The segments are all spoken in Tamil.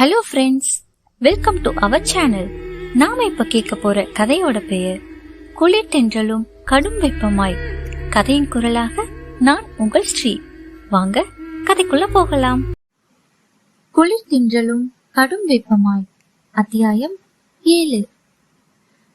Hello friends welcome to our channel நாம இப்ப கேட்க போற கதையோட பெயர் குளிர் தென்றலும் கடும் வெப்பமாய். கதையின் குரலாக நான் உங்கள் ஸ்ரீ. வாங்க கதைக்குள்ள போகலாம். குளிர் தென்றலும் கடும் வெப்பமாய். அத்தியாயம் ஏழு.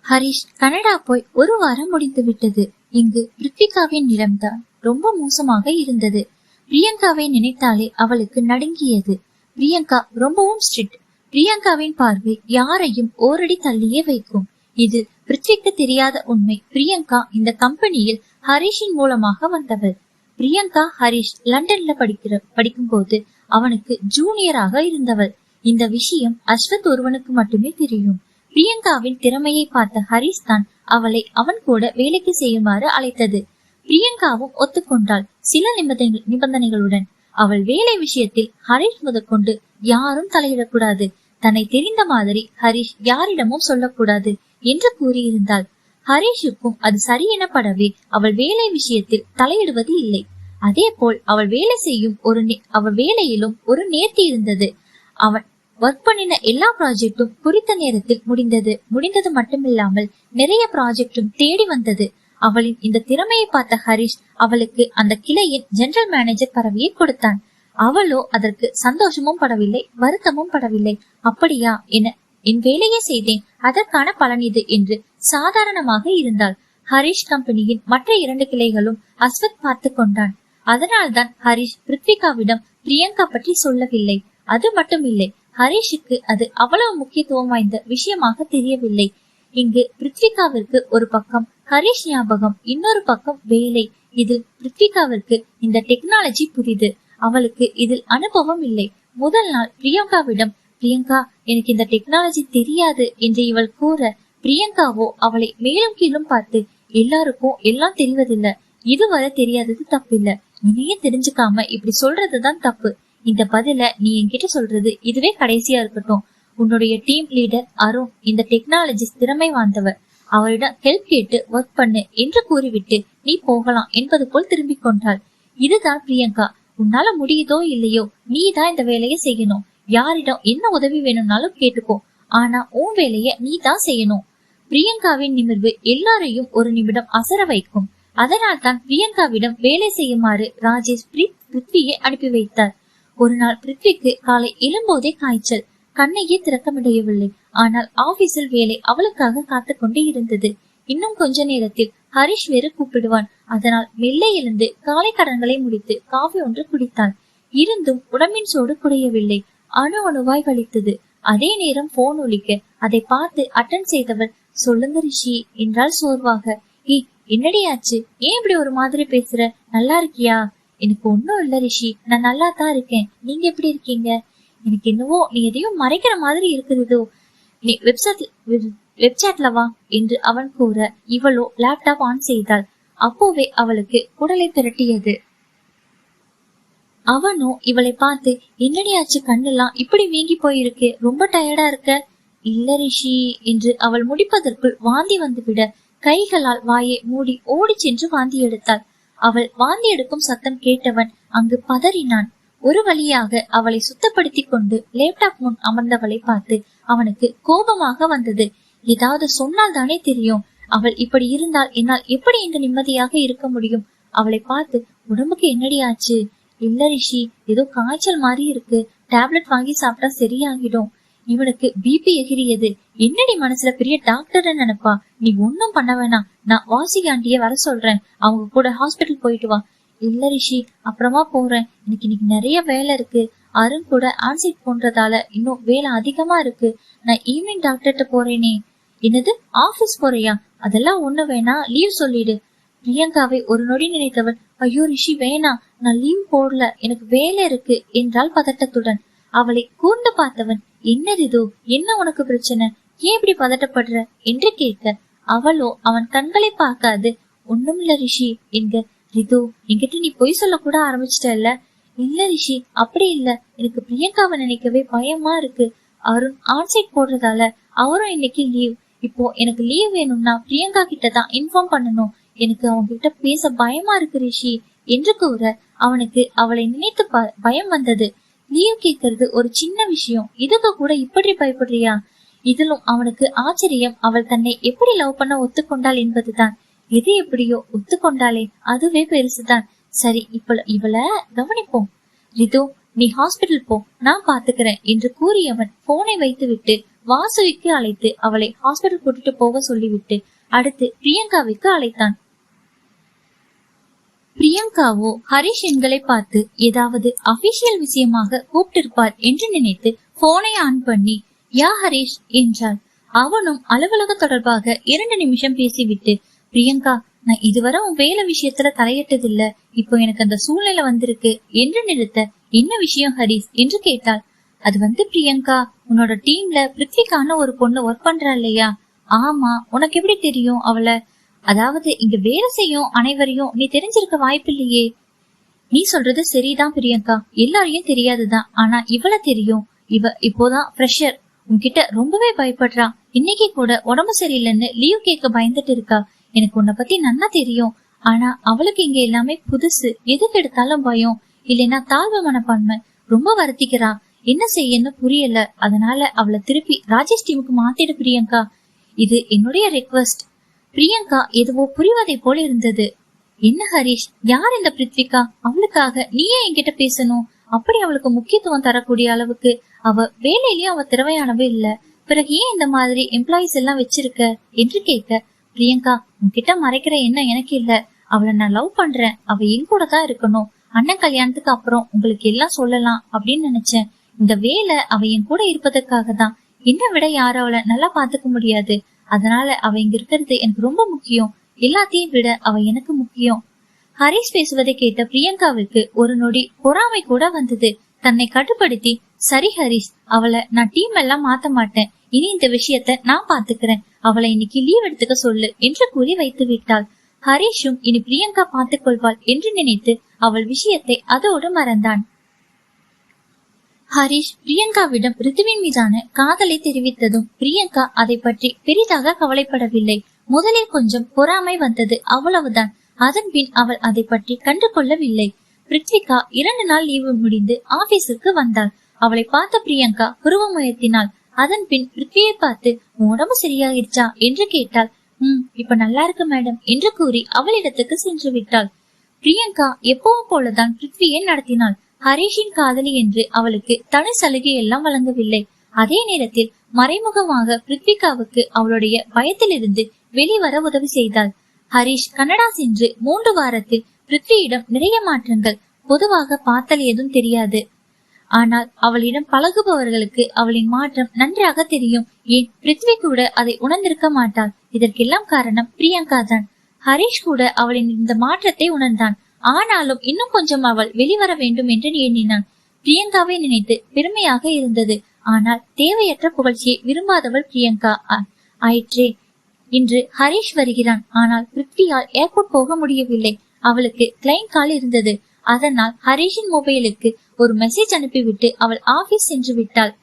ஹரிஷ் கனடா போய் ஒரு வாரம் முடிந்து விட்டது. இங்கு ரித்விகாவின் நிலம்தான். ரொம்ப மோசமாக இருந்தது. பிரியங்காவை நினைத்தாலே அவளுக்கு நடுங்கியது. பிரியங்கா ரொம்பவும் ஸ்ட்ரிக்ட் பிரியங்காவின் பார்வை யாரையும் ஓரடி தள்ளியே வைக்கும். இது பிருத்விக்கு தெரியாத உண்மை. பிரியங்கா இந்த கம்பெனியில் ஹரிஷின் மூலமாக வந்தவள். பிரியங்கா ஹரிஷ் லண்டன்ல படிக்கிற படிக்கும்போது அவனுக்கு ஜூனியராக இருந்தவள். இந்த விஷயம் அஸ்வத் ஒருவனுக்கு மட்டுமே தெரியும். பிரியங்காவின் திறமையை பார்த்த ஹரிஷ் தான் அவளை அவன் கூட வேலைக்கு செய்யுமாறு அழைத்தது. பிரியங்காவும் ஒத்துக்கொண்டாள். சில நிபந்தனை நிபந்தனைகளுடன் அவள் வேலை விஷயத்தில் ஹரிஷ் முதற்கொண்டு யாரும் தலையிடக்கூடாது. தன்னை தெரிந்த மாதிரி ஹரிஷ் யாரிடமும் சொல்லக்கூடாது என்று கூறியிருந்தாள். ஹரிஷுக்கும் அது சரி எனப்படவே அவள் வேலை விஷயத்தில் தலையிடுவது இல்லை. அதே போல் அவள் வேலை செய்யும் ஒரு நே- அவள் வேலையிலும் ஒரு நேர்த்தி இருந்தது. அவன் ஒர்க் பண்ணின எல்லா ப்ராஜெக்டும் குறித்த நேரத்தில் முடிந்தது. முடிந்தது மட்டுமில்லாமல் நிறைய ப்ராஜெக்டும் தேடி வந்தது. அவளின் இந்த திறமையை பார்த்த ஹரிஷ் அவளுக்கு அந்த கிளையின் ஜெனரல் மேனேஜர் பதவியை கொடுத்தான். அவளோ அதற்கு சந்தோஷமும் படவில்லை வருத்தமும் படவில்லை. அப்படியா என என் வேலையை செய்தேன். அதற்கான பலன் இது என்று சாதாரணமாக இருந்தாள். ஹரிஷ் கம்பெனியின் மற்ற இரண்டு கிளைகளும் அஸ்வத் பார்த்து கொண்டான். அதனால்தான் ஹரிஷ் பிருத்விகாவிடம் பிரியங்கா பற்றி சொல்லவில்லை. அது மட்டுமில்லை ஹரிஷுக்கு அது அவ்வளவு முக்கியத்துவம் வாய்ந்த விஷயமாக தெரியவில்லை. இங்கு பிருத்விகாவிற்கு ஒரு பக்கம் ஹரிஷ் ஞாபகம் இன்னொரு பக்கம் வேலை. இதில் பிருத்விகாவிற்கு இந்த டெக்னாலஜி புதிது. அவளுக்கு இதில் அனுபவம் இல்லை. முதல் நாள் பிரியங்காவிடம் பிரியங்கா எனக்கு இந்த டெக்னாலஜி தெரியாது என்று இவள் கூற பிரியங்காவோ அவளை மேலும் கீழும் பார்த்து எல்லாருக்கும் எல்லாம் தெரிவதில்ல. இதுவரை தெரியாதது தப்பில்ல. இனியே தெரிஞ்சுக்காம இப்படி சொல்றதுதான் தப்பு. இந்த பதில நீ என்கிட்ட சொல்றது இதுவே கடைசியா இருக்கட்டும். உன்னுடைய டீம் லீடர் அருண் இந்த டெக்னாலஜி திறமை வாய்ந்தவர். அவரிடம் ஹெல்ப் கேட்டு ஒர்க் பண்ணு என்று கூறிவிட்டு நீ போகலாம் என்பது போல் திரும்பிக் கொண்டாள். இதுதான் பிரியங்கா. உன்னால முடியுதோ இல்லையோ நீ தான் இந்த வேலையை செய்யணும். யாரிடம் என்ன உதவி வேணும்னாலும் கேட்டுக்கோ. ஆனா உன் வேலைய நீ தான் செய்யணும். பிரியங்காவின் நிமிர்வு எல்லாரையும் ஒரு நிமிடம் அசர வைக்கும். அதனால் தான் பிரியங்காவிடம் வேலை செய்யுமாறு ராஜேஷ் பிரித் பிருத்வியை அனுப்பி வைத்தார். ஒரு நாள் பிருத்விக்கு காலை எழும்போதே காய்ச்சல். கண்ணையே திறக்க முடியவில்லை ஆனால் ஆபீஸில் வேலை அவளுக்காக காத்து கொண்டே இருந்தது. இன்னும் கொஞ்ச நேரத்தில் ஹரிஷ் வேறு கூப்பிடுவான். அதனால் மெல்ல எழுந்து காலை கடன்களை முடித்து காஃபி ஒன்று குடித்தாள் இருந்தும் உடம்பின் சோடு குறையவில்லை அணு அணுவாய் வலித்தது. அதே நேரம் போன் ஒலிக்க அதை பார்த்து அட்டன் செய்தவர் சொல்லுங்க ரிஷி என்றால் சோர்வாக. ஏய் என்னடி ஆச்சு? ஏன் இப்படி ஒரு மாதிரி பேசுற? நல்லா இருக்கியா? எனக்கு ஒண்ணும் இல்ல ரிஷி. நான் நல்லா தான் இருக்கேன். நீங்க எப்படி இருக்கீங்க? எனக்கு என்னவோ நீ எதையும் மறைக்கிற மாதிரி இருக்குதோ நீ வெப்சைட் வெப்சாட்ல வா என்று அவன் கூற இவளோ லேப்டாப் ஆன் செய்தாள். அப்போவே அவளுக்கு குடலை திரட்டியது. அவனோ இவளை பார்த்து என்னடி ஆச்சு கண்ணெல்லாம் இப்படி வீங்கி போயிருக்கு? ரொம்ப டயர்டா இருக்க? இல்ல ரிஷி என்று அவள் முடிப்பதற்குள் வாந்தி வந்துவிட கைகளால் வாயை மூடி ஓடி சென்று வாந்தி எடுத்தாள். அவள் வாந்தி எடுக்கும் சத்தம் கேட்டவன் அங்கு பதறினான். ஒரு வழியாக அவளை சுத்தப்படுத்திக் கொண்டு லேப்டாப் முன் அமர்ந்தவளை பார்த்து அவனுக்கு கோபமாக வந்தது. ஏதாவது சொன்னால் தானே தெரியும். அவள் இப்படி இருந்தால் என்னால் எப்படி இங்கு நிம்மதியாக இருக்க முடியும்? அவளை பார்த்து உடம்புக்கு என்னடி ஆச்சு? இல்ல ரிஷி ஏதோ காய்ச்சல் மாதிரி இருக்கு. டேப்லெட் வாங்கி சாப்பிட்டா சரியாகிடும். இவனுக்கு பிபி எகிரியது. என்னடி மனசுல பெரிய டாக்டர் நினைப்பா? நீ ஒன்னும் பண்ண வேணாம். நான் வாசிகாண்டிய வர சொல்றேன். அவங்க கூட ஹாஸ்பிட்டல் போயிட்டு வா. இல்ல ரிஷி அப்புறமா போறேன். எனக்கு இன்னைக்கு நிறைய வேலை இருக்கு. அருண் கூட ஆன்சைட் போன்றதால இன்னும் வேலை அதிகமா இருக்கு. நான் ஈவினிங் டாக்டர்கிட்ட போறேனே. என்னது ஆபீஸ் போறியா? அதெல்லாம் ஒண்ணு வேணா லீவ் சொல்லிடு. பிரியங்காவை ஒரு நொடி நினைத்தவள் ஐயோ ரிஷி வேணாம். நான் லீவ் போடல. எனக்கு வேலை இருக்கு என்றால் பதட்டத்துடன். அவளை கூர்ந்து பார்த்தவன் என்னது இதோ? என்ன உனக்கு பிரச்சனை? ஏன் இப்படி பதட்டப்படுற? என்று கேட்க அவளோ அவன் கண்களை பார்க்காது. ஒண்ணும் இல்ல ரிஷி என்க ரிது என்கிட்ட நீ பொய் சொல்ல கூட ஆரம்பிச்சிட்டல்ல? இல்ல ரிஷி அப்படி இல்ல. எனக்கு பிரியங்காவை நினைக்கவே பயமா இருக்கு. அருண் ஆன்சைட் போடுறதால அவரும் இன்னைக்கு லீவ் இப்போ எனக்கு லீவ் வேணும்னா பிரியங்கா கிட்ட தான் இன்ஃபார்ம் பண்ணணும். எனக்கு அவங்க கிட்ட பேச பயமா இருக்கு ரிஷி. என்று கூற அவனுக்கு அவளை நினைத்து ப- பயம் வந்தது. லீவ் கேட்கறது ஒரு சின்ன விஷயம். இதுக்கு கூட இப்படி பயப்படுறியா? இதிலும் அவனுக்கு ஆச்சரியம். அவள் தன்னை எப்படி லவ் பண்ண ஒத்துக்கொண்டாள் என்பதுதான். எது எப்படியோ ஒத்துக்கொண்டாலே அதுவே பெருசுதான். சரி இப்ப இவள கவனிப்போம். ரிது நீ ஹாஸ்பிட்டல் போ நான் பாத்துக்கிறேன் என்று கூறியவன் போனை வைத்துவிட்டு வாசுவிக்கு அழைத்து அவளை ஹாஸ்பிட்டல் கூட்டிட்டு போக சொல்லிவிட்டு அடுத்து பிரியங்காவிற்கு அழைத்தான். பிரியங்காவோ ஹரிஷ் எண்களை பார்த்து ஏதாவது அபிஷியல் விஷயமாக கூப்பிட்டிருப்பார் என்று நினைத்து போனை ஆன் பண்ணி யா ஹரிஷ் என்றாள். அவனும் அலுவலக தொடர்பாக இரண்டு நிமிஷம் பேசிவிட்டு பிரியங்கா நான் இதுவரை உன் வேலை விஷயத்துல தலையிட்டதில்ல. இப்போ எனக்கு அந்த சூழ்நிலை வந்திருக்கு. என்று நிறுத்த என்ன விஷயம் ஹரிஷ் என்று கேட்டாள். அது வந்து பிரியங்கா உன்னோட டீம்ல பிருத்விகான ஒரு பொண்ணு ஒர்க் பண்றா இல்லையா? ஆமா உனக்கு எப்படி தெரியும் அவளை? அதாவது இங்க வேலை செய்யும் அனைவரையும் நீ தெரிஞ்சிருக்க வாய்ப்பில்லையே. நீ சொல்றது சரிதான் பிரியங்கா. எல்லாரையும் தெரியாதுதான். ஆனா இவள தெரியும். இவ இப்போதான் ஃப்ரெஷர் உன்கிட்ட ரொம்பவே பயப்படுறா. இன்னைக்கு கூட உடம்பு சரியில்லைன்னு லீவ் கேட்க பயந்துட்டு இருக்கா. எனக்கு உன்னை பத்தி நன்னா தெரியும். ஆனா அவளுக்கு இங்க எல்லாமே புதுசு. எதுக்கு எடுத்தாலும் பயம். இல்லைன்னா தாழ்வு மனப்பான்மை. ரொம்ப வருத்திக்கிறா. என்ன செய்யன்னு புரியல. அதனால அவளை திருப்பி ராஜேஷ் டீமுக்கு மாத்திடு பிரியங்கா. இது என்னுடைய ரெக்வஸ்ட் பிரியங்கா எதுவோ புரிவதை போல இருந்தது. என்ன ஹரிஷ்? யார் இந்த பிருத்விகா? அவளுக்காக நீயே என்கிட்ட பேசணும். அப்படி அவளுக்கு முக்கியத்துவம் தரக்கூடிய அளவுக்கு அவ வேலையிலயும் அவ திறமையானவே இல்ல. பிறகு ஏன் இந்த மாதிரி எம்ப்ளாயிஸ் எல்லாம் வச்சிருக்க? என்று கேட்க பிரியங்கா உன்கிட்ட மறைக்கிற எண்ணம் எனக்கு இல்ல. அவளை நான் லவ் பண்றேன். அவ என் கூட தான் இருக்கணும். அண்ணன் கல்யாணத்துக்கு அப்புறம் உங்களுக்கு எல்லாம் சொல்லலாம் அப்படின்னு நினைச்சேன். இந்த வேலை அவ என் கூட இருப்பதற்காக தான். என்ன விட யாரும் அவளை நல்லா பாத்துக்க முடியாது. அதனால அவ இங்க இருக்கிறது எனக்கு ரொம்ப முக்கியம். எல்லாத்தையும் விட அவ எனக்கு முக்கியம். ஹரிஷ் பேசுவதை கேட்ட பிரியங்காவுக்கு ஒரு நொடி பொறாமை கூட வந்தது. தன்னை கட்டுப்படுத்தி சரி ஹரிஷ் அவளை நான் டீம் எல்லாம் மாத்த மாட்டேன். இனி இந்த விஷயத்த நான் பாத்துக்கிறேன் அவளை இன்னைக்கு லீவ் எடுத்துக்க சொல்லு என்று கூறி வைத்து விட்டாள். ஹரீஷும் இனி பிரியங்கா பார்த்துக் கொள்வாள் என்று நினைத்து அவள் விஷயத்தை அதோடு மறந்தான். ஹரிஷ் பிரியங்காவிடம் ரித்துவின் மீதான காதலை தெரிவித்ததும் பிரியங்கா அதை பற்றி பெரிதாக கவலைப்படவில்லை. முதலில் கொஞ்சம் பொறாமை வந்தது அவ்வளவுதான். அதன்பின் அவள் அதை பற்றி கண்டு கொள்ளவில்லை பிருத்விகா இரண்டு நாள் லீவு முடிந்து ஆபீஸுக்கு வந்தாள். அவளை பார்த்த பிரியங்கா புருவமுயர்த்தினாள் அதன் பின் பிருத்வியை பார்த்து "உன் உடம்பு சரியாயிருச்சா? என்று கேட்டாள். உம் இப்ப நல்லா இருக்கு மேடம் என்று கூறி அவளிடத்துக்கு சென்று விட்டாள். பிரியங்கா எப்பவும் போலதான் பிருத்வியை நடத்தினாள். ஹரிஷின் காதலி என்று அவளுக்கு தனி சலுகை எல்லாம் வழங்கவில்லை. அதே நேரத்தில் மறைமுகமாக பிருத்விகாவுக்கு அவளுடைய பயத்திலிருந்து வெளிவர உதவி செய்தாள். ஹரிஷ் கனடா சென்று மூன்று வாரத்தில் பிருத்வியிடம் நிறைய மாற்றங்கள். பொதுவாக பார்த்தல் ஏதும் தெரியாது. ஆனால் அவளிடம் பழகுபவர்களுக்கு அவளின் மாற்றம் நன்றாக தெரியும். ஏன்? பிருத்வி கூட அதை உணர்ந்திருக்க மாட்டாள். இதற்கெல்லாம் காரணம் பிரியங்கா தான். ஹரீஷ் கூட அவளின் இந்த மாற்றத்தை உணர்ந்தான். ஆனாலும் இன்னும் கொஞ்சம் அவள் வெளிவர வேண்டும் என்று எண்ணினான். பிரியங்காவை நினைத்து பெருமையாக இருந்தது. ஆனால் தேவையற்ற புகழ்ச்சியை விரும்பாதவள் பிரியங்கா. ஆயிற்றே. இன்று ஹரீஷ் வருகிறான். ஆனால் பிருத்வியால் ஏர்போர்ட் போக முடியவில்லை. அவளுக்கு கிளைன் கால் இருந்தது. அதனால் ஹரீஷின் மொபைலுக்கு ஒரு மெசேஜ் அனுப்பிவிட்டு அவள் ஆபீஸ் சென்று விட்டாள்.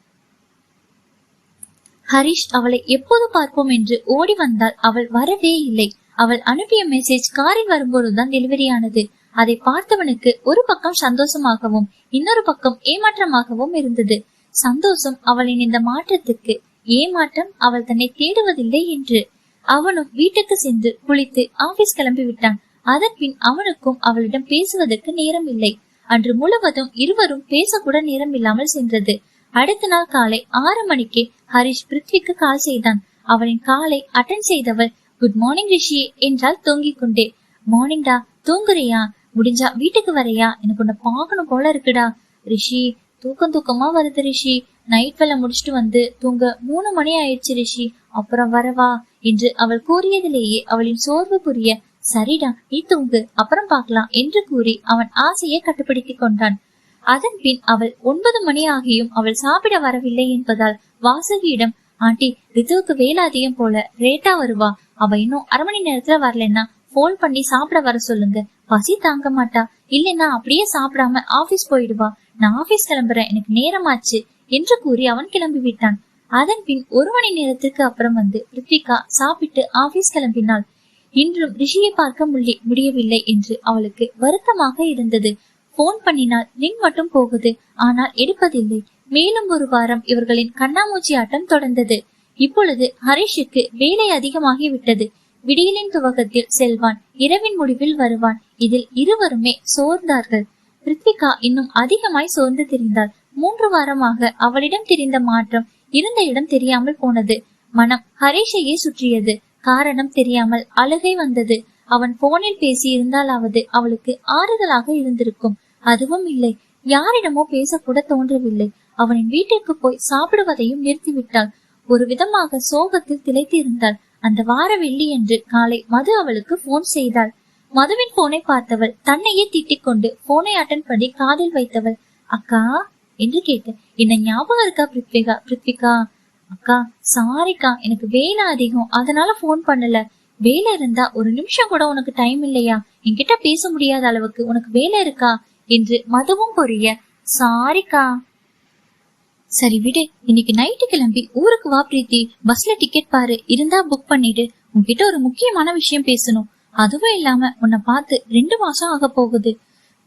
ஹரிஷ் அவளை எப்போது பார்ப்போம் என்று ஓடி வந்தால் அவள் வரவே இல்லை. அவள் அனுப்பிய மெசேஜ் காரில் வரும்போதுதான் டெலிவரி ஆனது. அதை பார்த்தவனுக்கு ஒரு பக்கம் சந்தோஷமாகவும் இன்னொரு பக்கம் ஏமாற்றமாகவும் இருந்தது. சந்தோஷம் அவளின் இந்த மாற்றத்துக்கு ஏமாற்றம் அவள் தன்னை தேடுவதில்லை என்று. அவனும் வீட்டுக்கு சென்று குளித்து ஆபீஸ் கிளம்பி விட்டான். அதன் பின் அவனுக்கும் அவளிடம் பேசுவதற்கு நேரம் இல்லை. அன்று முழுவதும் இருவரும் பேசக்கூட நேரம் இல்லாமல் சென்றது. அடுத்த நாள் காலை ஆறு மணிக்கு ஹரிஷ் பிருத்விக்கு கால் செய்தான். அவளின் காலை அட்டன் செய்தவள் குட் மார்னிங் ரிஷி என்றால் தூங்கிக் கொண்டே மார்னிங்டா தூங்குறியா? முடிஞ்சா வீட்டுக்கு வரையா? எனக்கு உன்னை பார்க்கணும் போல இருக்குடா. ரிஷி தூக்கம் தூக்கமா வருது ரிஷி. நைட் வேலை முடிச்சுட்டு வந்து தூங்க மூணு மணி ஆயிடுச்சு ரிஷி. அப்புறம் வரவா? என்று அவள் கூறியதிலேயே அவளின் சோர்வு புரிய சரிடா நீ தூங்கு அப்புறம் பார்க்கலாம் என்று கூறி அவன் ஆசையை கட்டுப்படுத்திக் கொண்டான். அதன் பின் அவள் ஒன்பது மணி ஆகியும் அவள் சாப்பிட வரவில்லை என்பதால் வாசகியிடம் ஆண்டி ரித்துவுக்கு வேலை அதிகம் போல ரேட்டா வருவா. அவ இன்னும் அரை மணி நேரத்துல வரலன்னா போன் பண்ணி சாப்பிட வர சொல்லுங்க. பசி தாங்க மாட்டா. இல்லைன்னா அப்படியே சாப்பிடாம ஆபீஸ் போயிடுவா. நான் ஆபீஸ் கிளம்புறேன். எனக்கு நேரமாச்சு என்று கூறி அவன் கிளம்பி விட்டான் அதன் பின் ஒரு மணி நேரத்துக்கு அப்புறம் வந்து ரித்விகா சாப்பிட்டு ஆபீஸ் கிளம்பினாள். இன்றும் ரிஷியை பார்க்க முடி- முடியவில்லை என்று அவளுக்கு வருத்தமாக இருந்தது. போன் பண்ணினால் ரிங் மட்டும் போகுது. ஆனால் எடுப்பதில்லை. மேலும் ஒரு வாரம் இவர்களின் கண்ணாமூச்சி ஆட்டம் தொடர்ந்தது. இப்பொழுது ஹரிஷுக்கு வேலை அதிகமாகி விட்டது. விடியலின் துவக்கத்தில் செல்வான். இரவின் முடிவில் வருவான். இதில் இருவருமே சோர்ந்தார்கள். ரித்விகா இன்னும் அதிகமாய் சோர்ந்து திரிந்தாள். மூன்று வாரமாக அவளிடம் தெரிந்த மாற்றம் இருந்த இடம் தெரியாமல் போனது. மனம் ஹரிஷையே சுற்றியது. காரணம் தெரியாமல் அழுகை வந்தது. அவன் போனில் பேசி இருந்தாலாவது அவளுக்கு ஆறுதலாக இருந்திருக்கும். அதுவும் இல்லை. யாரிடமோ பேசக்கூட தோன்றவில்லை. அவனின் வீட்டிற்கு போய் சாப்பிடுவதையும் நிறுத்திவிட்டாள். ஒரு விதமாக சோகத்தில் திளைத்து இருந்தாள் அந்த வார வெள்ளி என்று காலை மது அவளுக்கு போன் செய்தாள். மதுவின் போனை பார்த்தவள் தன்னையே திட்டிக் கொண்டு போனை அட்டன் பண்ணி காதில் வைத்தவள் அக்கா என்று கேட்ட என்ன ஞாபகம் இருக்கா பிருத்விகா? பிருத்விகா அக்கா சாரிக்கா எனக்கு வேலை அதிகம். அதனால போன் பண்ணல. வேலை இருந்தா ஒரு நிமிஷம் கூட உனக்கு டைம் இல்லையா? என்கிட்ட பேச முடியாத அளவுக்கு உனக்கு வேலை இருக்கா? என்று மதுவும் புரிய சாரிக்கா சரி விடு இன்னைக்கு நைட்டு கிளம்பி ஊருக்கு வா பிரீத்தி. பஸ்ல டிக்கெட் பாரு. இருந்தா புக் பண்ணிடு. உன்கிட்ட ஒரு முக்கியமான விஷயம் பேசணும். அதுவும் இல்லாம உன்னை பார்த்து ரெண்டு மாசம் ஆக போகுது.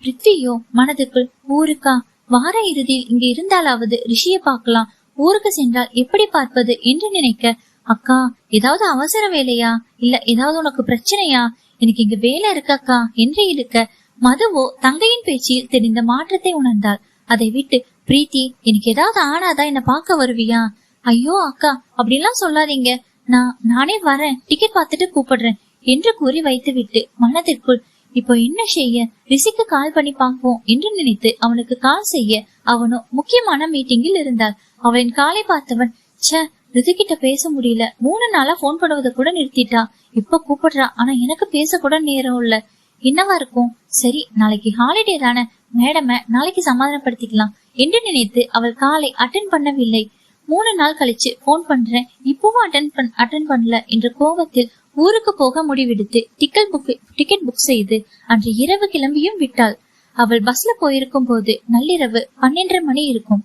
பிருத்வியோ மனதுக்குள் ஊருக்கா வார இறுதியில் இங்க இருந்தாலாவது ரிஷிய பார்க்கலாம். ஊருக்கு சென்றால் எப்படி பார்ப்பது என்று நினைக்க அக்கா ஏதாவது அவசர வேலையா? இல்ல ஏதாவது உனக்கு பிரச்சனையா? எனக்கு இங்க வேலை இருக்காக்கா என்று இருக்க மதுவோ தங்கையின் பேச்சில் தெரிந்த மாற்றத்தை உணர்ந்தாள். அதை விட்டு பிரீத்தி எனக்கு ஏதாவது ஆனாதான் என்ன பார்க்க வருவியா? ஐயோ அக்கா அப்படிலாம் சொல்லாதீங்க. நான் நானே வரேன். டிக்கெட் பார்த்துட்டு கூப்பிடுறேன் என்று கூறி வைத்துவிட்டு மனதிற்குள் இப்போ என்ன செய்ய? ரிஷிக்கு கால் பண்ணி பார்ப்போம் என்று நினைத்து அவனுக்கு கால் செய்ய அவனோ முக்கியமான மீட்டிங்கில் இருந்தாள். அவளின் காலை பார்த்தவன் ச ரிதுகிட்ட பேச முடியல. மூணு நாளா போன் பண்ணுவதை கூட நிறுத்திட்டா. இப்ப கூப்பிடுறா. ஆனா எனக்கு பேச கூட நேரம் இல்ல. என்னவா இருக்கும்? சரி நாளைக்கு ஹாலிடே தானே. மேடம நாளைக்கு சமாதானப்படுத்திக்கலாம். என்று நினைத்து அவள் காலை அட்டன் பண்ணவில்லை. மூணு நாள் கழிச்சு போன் பண்றேன். இப்பவும் அட்டன் பண் அட்டன் பண்ணல என்ற கோபத்தில் ஊருக்கு போக முடிவெடுத்து டிக்கெட் புக் டிக்கெட் புக் செய்து அன்று இரவு கிளம்பியும் விட்டாள். அவள் பஸ்ல போயிருக்கும் போது நள்ளிரவு பன்னெண்டரை மணி இருக்கும்.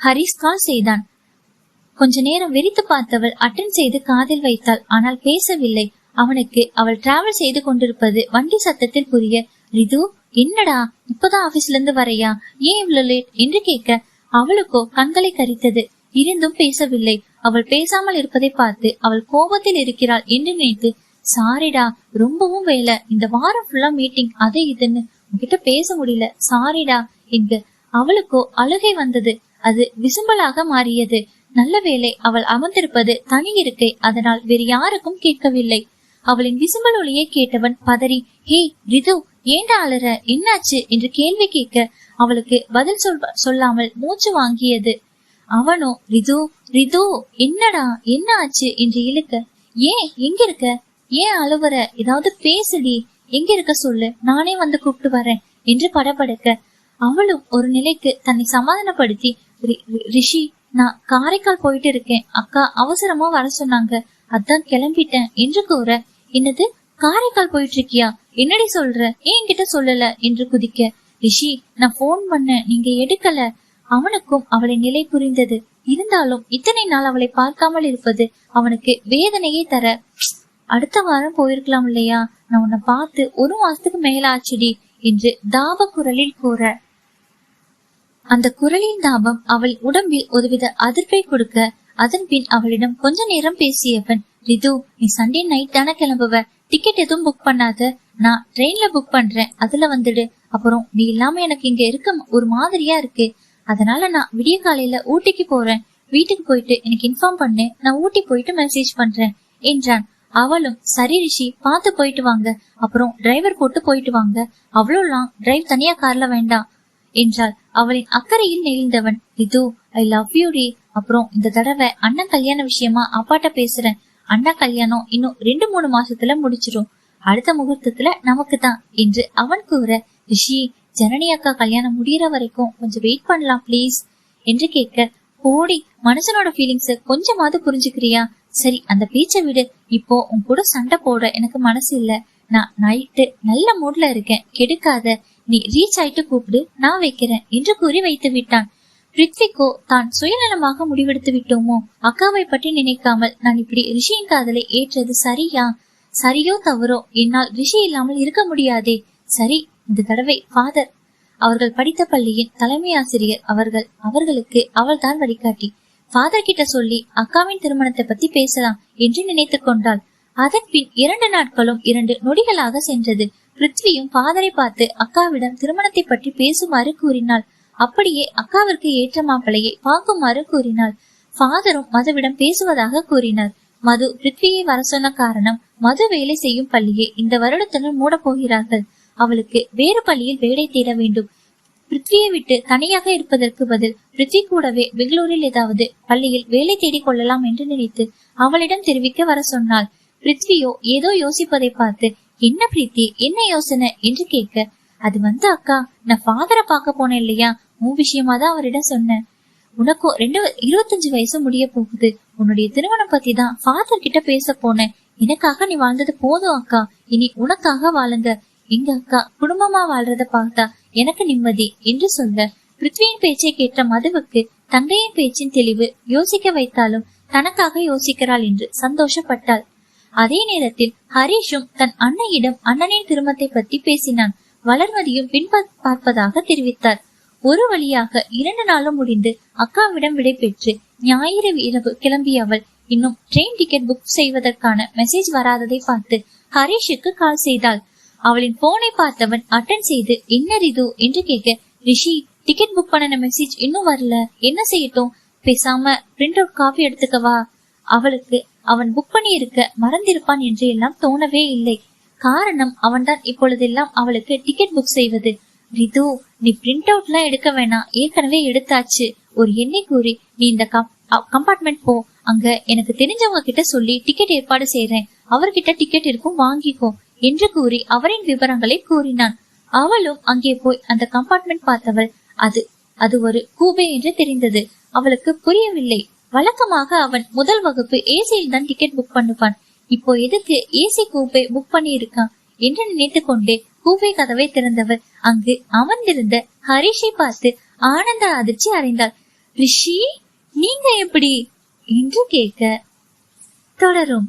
ஹரிஸ் கால் செய்தான். கொஞ்ச நேரம் வெறித்து பார்த்தவள் அட்டன் செய்து காதில் வைத்தாள். ஆனால் பேசவில்லை. அவனுக்கு அவள் டிராவல் செய்து கொண்டிருப்பது வண்டி சத்தத்தில் புரிய ரிது என்னடா? இப்பதான் ஆபீஸ்ல இருந்து வரையா? ஏன் இவ்வளவு லேட் என்று கேட்க அவளுக்கோ கண்களை கரித்தது. இருந்தும் பேசவில்லை. அவள் பேசாமல் இருப்பதை பார்த்து அவள் கோபத்தில் இருக்கிறாள் என்று நினைத்து சாரிடா ரொம்பவும் வேலை. இந்த வாரம் ஃபுல்லா மீட்டிங் அது இதுன்னு உன்கிட்ட பேச முடியல. சாரிடா என்க அவளுக்கோ அழுகை வந்தது. அது விசும்பலாக மாறியது. நல்ல வேளை அவள் அமர்ந்திருப்பது தனி இருக்கை. அதனால் வேறு யாருக்கும் கேட்கவில்லை. அவளின் விசும்பல் ஒளியை கேட்டவன் பதறி ஹே ரிது ஏண்டா அலற? என்னாச்சு? என்று கேள்வி கேட்க அவளுக்கு பதில் சொல் சொல்லாமல் மூச்சு வாங்கியது. அவனோ ரிது ரிது என்னடா என்ன ஆச்சு என்று இழுக்க. ஏன் எங்க இருக்க ஏன் அழுவற? ஏதாவது பேசுடி. எங்க இருக்க சொல்லு. நானே வந்து கூப்பிட்டு வரேன். என்று படபடக்க. அவளும் ஒரு நிலைக்கு தன்னை சமாதானப்படுத்தி "ரி- ரிஷி நான் காரைக்கால் போயிட்டு இருக்கேன். அக்கா அவசரமா வர சொன்னாங்க. அதான் கிளம்பிட்டேன். என்று கூற. என்னது? காரைக்கால் போயிட்டு இருக்கியா என்னடி சொல்ற? ஏன் என்கிட்ட சொல்லல? என்று குதிக்க. ரிஷி நான் போன் பண்ணேன். நீங்க எடுக்கல. அவனுக்கும் அவளை நிலை புரிந்தது. இருந்தாலும் இத்தனை நாள் அவளை பார்க்காமல் இருப்பது அவனுக்கு வேதனையை தர. அடுத்த வாரம் போயிருக்கலாம் இல்லையா? நான் உன்னை பார்த்து ஒரு மாசத்துக்கு மேல ஆச்சுடி என்று தாப குரலில் கூற. அந்த குரலின் தாபம் அவள் உடம்பில் ஒருவித அதிர்ப்பை கொடுக்க அதன் பின் அவளிடம் கொஞ்ச நேரம் பேசியவன் ரிது நீ சண்டே நைட் தானே கிளம்புவ? டிக்கெட் எதுவும் புக் பண்ணாத. நான் ட்ரெயின்ல புக் பண்றேன். அதுல வந்துடு. அப்புறம் நீ இல்லாம எனக்கு இங்க இருக்க ஒரு மாதிரியா இருக்கு. அதனால நான் விடிய காலையில ஊட்டிக்கு போறேன். வீட்டுக்கு போயிட்டு எனக்கு இன்ஃபார்ம் பண்ணு. நான் ஊட்டி போயிட்டு மெசேஜ் பண்றேன் என்றான். அவளும் சரி ரிஷி பார்த்து போயிட்டு வாங்க. அப்புறம் டிரைவர் போட்டு போயிட்டு வாங்க. அவ்வளோலாம் டிரைவ் தனியா கார்ல வேண்டாம் என்றாள். அவளின் அக்கறையில் நெகிழ்ந்தவன் இது ஐ லவ் யூ டி. அப்புறம் இந்த தடவை அண்ணன் கல்யாண விஷயமா அப்பாட்ட பேசுறேன். அண்ணா கல்யாணம் இன்னும் ரெண்டு மூணு மாசத்துல முடிச்சிரும். அடுத்த முகூர்த்தத்துல நமக்கு தான் என்று அவன் கூற ரிஷி ஜனனி அக்கா கல்யாணம் முடியற வரைக்கும் கொஞ்சம் வெயிட் பண்ணலாம் ப்ளீஸ் என்று கேட்க போடி மனுஷனோட ஃபீலிங்ஸ கொஞ்சமாவது புரிஞ்சுக்கிறியா? சரி அந்த பேச்சை விடு. இப்போ உன் கூட சண்டை போட எனக்கு மனசு இல்ல. நான் நைட்டு நல்ல மூட்ல இருக்கேன். கெடுக்காத. நீ ரீச் ஆயிட்டு கூப்பிடு. நான் வைக்கிறேன் என்று கூறி வைத்து விட்டான். பிரித்விக்கோ தான் சுயநலமாக முடிவெடுத்து விட்டோமோ? அக்காவை பற்றி நினைக்காமல் நான் இப்படி ரிஷியின் காதலை ஏற்றது சரியா? சரியோ தவறோ? என்னால் ரிஷி இல்லாமல் இருக்க முடியாதே. சரி இந்த தடவை ஃபாதர் அவர்கள் படித்த பள்ளியின் தலைமை ஆசிரியர் அவர்கள் அவர்களுக்கு அவள்தான் வழிகாட்டி. ஃபாதர் கிட்ட சொல்லி அக்காவின் திருமணத்தை பத்தி பேசலாம் என்று நினைத்துக் கொண்டாள். அதன் பின் இரண்டு நாட்களும் இரண்டு நொடிகளாக சென்றது. பிருத்வியும் ஃபாதரை பார்த்து அக்காவிடம் திருமணத்தை பற்றி பேசுமாறு கூறினாள். அப்படியே அக்காவிற்கு ஏற்ற மாப்பிளையை பார்க்குமாறு கூறினாள். ஃபாதரும் மதுவிடம் பேசுவதாக கூறினார். மது பிருத்வியை வர சொன்ன காரணம் மது வேலை செய்யும் பள்ளியை இந்த வருடத்துடன் மூடப் போகிறார்கள். அவளுக்கு வேறு பள்ளியில் வேலை தேட வேண்டும். பிருத்வியை விட்டு தனியாக இருப்பதற்கு பதில் பிருத்வி கூடவே பெங்களூரில் ஏதாவது பள்ளியில் வேலை தேடிக் கொள்ளலாம் என்று நினைத்து அவளிடம் தெரிவிக்க வர சொன்னாள். பிருத்வியோ ஏதோ யோசிப்பதை பார்த்து என்ன பிரீத்தி என்ன யோசனை? என்று கேட்க அது வந்து அக்கா நான் ஃபாதரை பார்க்க போனேன் இல்லையா? உன் விஷயமா தான் அவரிடம் சொன்னேன். உனக்கும் ரெண்டு இருபத்தஞ்சு வயசு முடிய போகுது. உன்னுடைய திருமணம் பத்தி தான் ஃபாதர் கிட்ட பேச போனேன். எனக்காக நீ வாழ்ந்தது போதும் அக்கா. இனி உனக்காக வாழுங்க. எங்க அக்கா குடும்பமா வாழ்றத பார்த்தா எனக்கு நிம்மதி என்று சொல்ல பிருத்வியின் பேச்சை கேட்ட மதுவுக்கு தங்கையின் பேச்சின் தெளிவு யோசிக்க வைத்தாலும் தனக்காக யோசிக்கிறாள் என்று சந்தோஷப்பட்டாள். அதே நேரத்தில் ஹரீஷும் தன் அன்னையிடம் அண்ணனின் திருமணத்தை பத்தி பேசினான். வளர்மதியும் பின்ப பார்ப்பதாக தெரிவித்தார். ஒரு வழியாக இரண்டு நாளும் முடிந்து அக்காவிடம் விடை பெற்று ஞாயிறு இரவு கிளம்பிய அவள் இன்னும் ட்ரெயின் டிக்கெட் புக் செய்வதற்கான மெசேஜ் வராததை பார்த்து ஹரீஷுக்கு கால் செய்தாள். அவளின் போனை பார்த்தவன் அட்டன் செய்து என்ன ரிது? என்று கேட்க ரிஷி டிக்கெட் புக் பண்ணன மெசேஜ் இன்னும் வரல. என்ன செய்யட்டும்? பேசாம பிரிண்ட் அவுட் காப்பி எடுத்துக்கவா அவளுக்கு அவன் புக் பண்ணி இருக்க மறந்திருப்பான் என்று எல்லாம் தோணவே இல்லை. காரணம் அவன்தான் இப்பொழுதெல்லாம் அவளுக்கு டிக்கெட் புக் செய்வது. ரிது நீ பிரிண்ட் அவுட் எல்லாம் எடுக்க வேணாம். ஏற்கனவே எடுத்தாச்சு. ஒரு எண்ணெய் கூறி நீ இந்த கம்பார்ட்மெண்ட் போ. அங்க எனக்கு தெரிஞ்சவங்க கிட்ட சொல்லி டிக்கெட் ஏற்பாடு செய்யறேன் அவர்கிட்ட டிக்கெட் இருக்கும் வாங்கிக்கோ. என்று கூறி அவரின் விவரங்களை கூறினான். அவளும் அங்கே போய் அந்த கம்பார்ட்மெண்ட் பார்த்தவள் அது அது ஒரு கூபே என்று தெரிந்தது. அவளுக்கு புரியவில்லை. வழக்கமாக அவன் முதல் வகுப்பு ஏசியில் தான் டிக்கெட் புக் பண்ணுவான். இப்போ எதுக்கு ஏசி கூப்பை புக் பண்ணி இருக்கான் என்று நினைத்து கொண்டே கூப்பை கதவை திறந்தவர் அங்கு அமர்ந்திருந்த ஹரிஷை பார்த்து ஆனந்த அதிர்ச்சி அடைந்தாள். ரிஷி நீங்க எப்படி? என்று கேட்க தொடரும்.